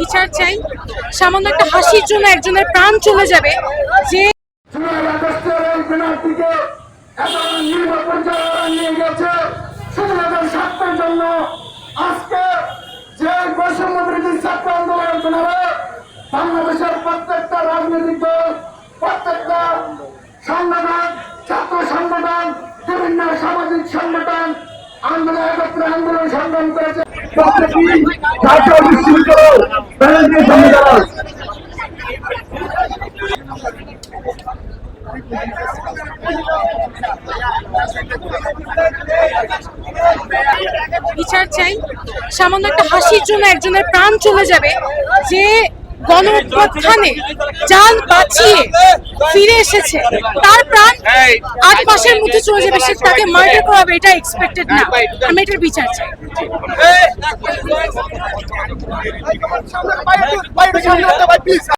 বিচার চাই। সামান্য একটা হাসির জন্য একজনের প্রাণ চলে যাবে যে জন্য বাংলাদেশের প্রত্যেকটা রাজনৈতিক দল প্রত্যেকটা সংগঠন ছাত্র সংগঠন বিভিন্ন সামাজিক সংগঠন আন্দোলন একত্রে আন্দোলন সংগ্রাম করেছে। বিচার চাই। সামান্য একটা হাসির জন্য একজনের প্রাণ চলে যাবে যে গণপ্রথানে যান বাঁচিয়ে ফিরে এসেছে। তার প্রাণ আট মাসের মধ্যে চলে যাবে, সে তাকে মার্ডার করা হবে এটা এক্সপেক্টেড না। আমি এটার বিচার চাই। বাইরে প্লিজ।